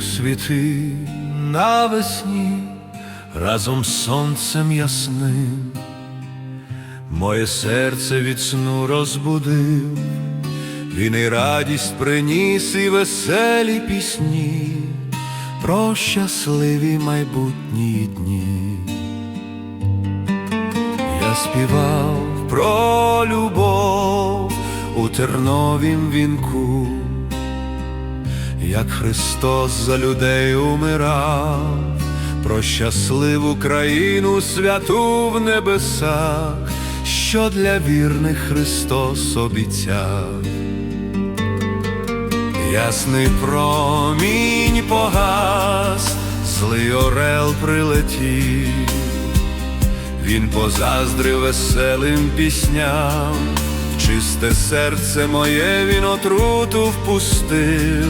розцвіти навесні разом з сонцем ясним, моє серце від сну розбудив, він і радість приніс і веселі пісні про щасливі майбутні дні. Я співав про любов у терновім вінку, як Христос за людей умирав, про щасливу країну святу в небесах, що для вірних Христос обіцяв. Ясний промінь погас, злий орел прилетів. Він позаздрив веселим пісням, чисте серце моє він отруту впустив,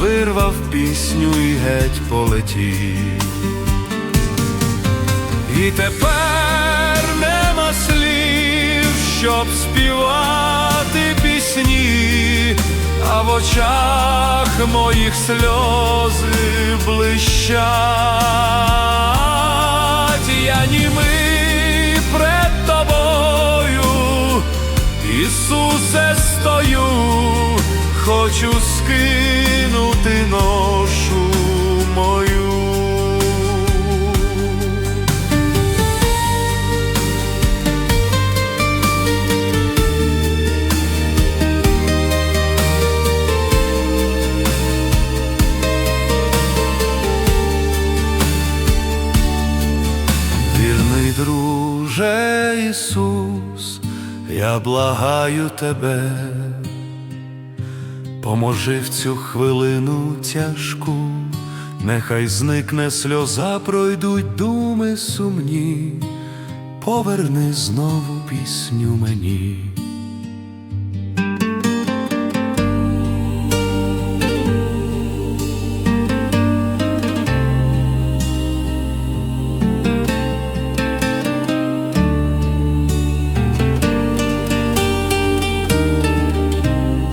вирвав пісню і геть полетів. І тепер нема слів, щоб співати пісні, а в очах моїх сльози блищать. Я німий пред тобою, Ісусе, стою, хочу скинути ношу мою. Вірний друже Ісус, я благаю тебе, поможи в цю хвилину тяжку, нехай зникне сльоза, пройдуть думи сумні, поверни знову пісню мені.